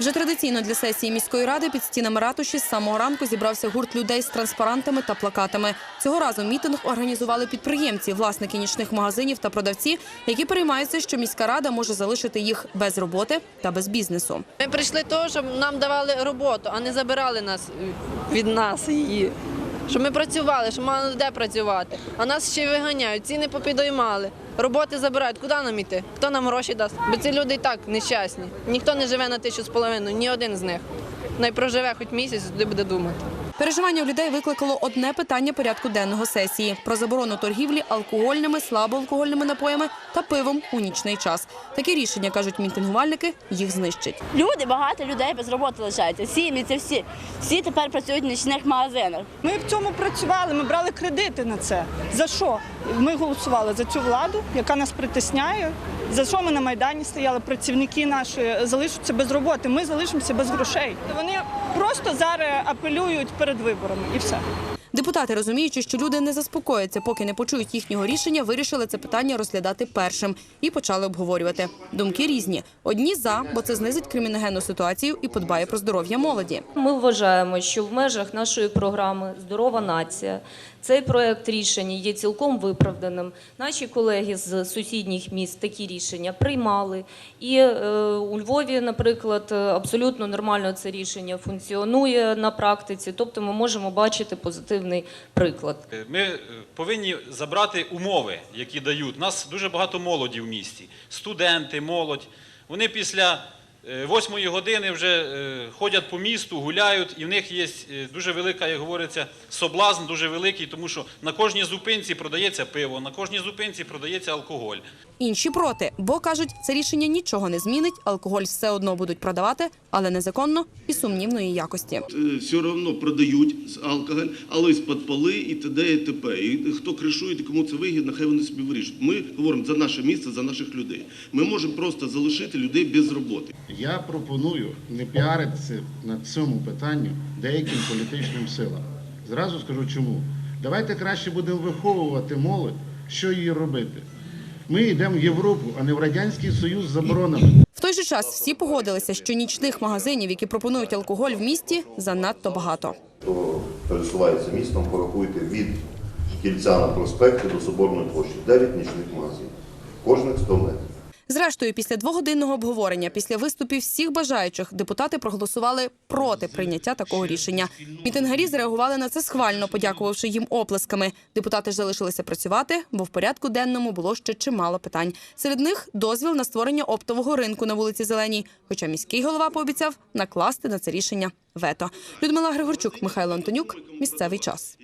Вже традиційно для сесії міської ради під стінами ратуші з самого ранку зібрався гурт людей з транспарантами та плакатами. Цього разу мітинг організували підприємці, власники нічних магазинів та продавці, які переймаються, що міська рада може залишити їх без роботи та без бізнесу. Ми прийшли того, щоб нам давали роботу, а не забирали нас від нас її. Щоб ми працювали, щоб мали де працювати. А нас ще й виганяють, ціни попідоймали. Роботи забирають. Куди нам іти? Хто нам гроші дасть? Бо ці люди і так нещасні. Ніхто не живе на тисячу з половиною, ні один з них. Най проживе хоч місяць, туди буде думати. Переживання у людей викликало одне питання порядку денного сесії про заборону торгівлі алкогольними, слабоалкогольними напоями та пивом у нічний час. Такі рішення кажуть мітингувальники, їх знищать. Люди, багато людей без роботи лишаються. Сім'ї, це всі. Всі тепер працюють в нічних магазинах. Ми в цьому працювали, ми брали кредити на це. За що? Ми голосували за цю владу, яка нас притисняє. За що ми на Майдані стояли? Працівники наші залишаться без роботи. Ми залишимося без грошей. Вони просто зараз апелюють перед виборами і все. Депутати, розуміючи, що люди не заспокояться, поки не почують їхнього рішення, вирішили це питання розглядати першим і почали обговорювати. Думки різні. Одні за, бо це знизить криміногенну ситуацію і подбає про здоров'я молоді. Ми вважаємо, що в межах нашої програми Здорова нація цей проект рішення є цілком виправданим. Наші колеги з сусідніх міст такі рішення приймали. І е, у Львові, наприклад, абсолютно нормально це рішення функціонує на практиці. Тобто, ми можемо бачити позитивний приклад. Ми е, повинні забрати умови, які дають. У нас дуже багато молоді в місті. Студенти, молодь. Вони після е, восьмої години вже е, ходять по місту, гуляють, і в них є е, дуже велика, як говориться, соблазн, дуже великий, тому що на кожній зупинці продається пиво, на кожній зупинці продається алкоголь. Інші проти, бо кажуть, це рішення нічого не змінить. Алкоголь все одно будуть продавати, але незаконно і сумнівної якості. Е, все одно продають алкоголь, але з-під поли і т.д. і т.п. І хто кришує, кому це вигідно, хай вони собі вирішують. Ми говоримо за наше місце, за наших людей. Ми можемо просто залишити людей без роботи. Я пропоную не піаритися на цьому питанню деяким політичним силам. Зразу скажу чому. Давайте краще будемо виховувати молодь, що їй робити. Ми йдемо в Європу, а не в Радянський Союз з заборонами. В той же час всі погодилися, що нічних магазинів, які пропонують алкоголь в місті, занадто багато. хто пересувається містом, порахуйте від кільця на проспекті до Соборної площі. 9 нічних магазинів. Кожних 100 метрів. Зрештою, після двогодинного обговорення, після виступів всіх бажаючих, депутати проголосували проти прийняття такого рішення. Мітингарі зреагували на це схвально, подякувавши їм оплесками. Депутати ж залишилися працювати, бо в порядку денному було ще чимало питань. Серед них дозвіл на створення оптового ринку на вулиці Зеленій. Хоча міський голова пообіцяв накласти на це рішення вето. Людмила Григорчук, Михайло Антонюк. Місцевий час.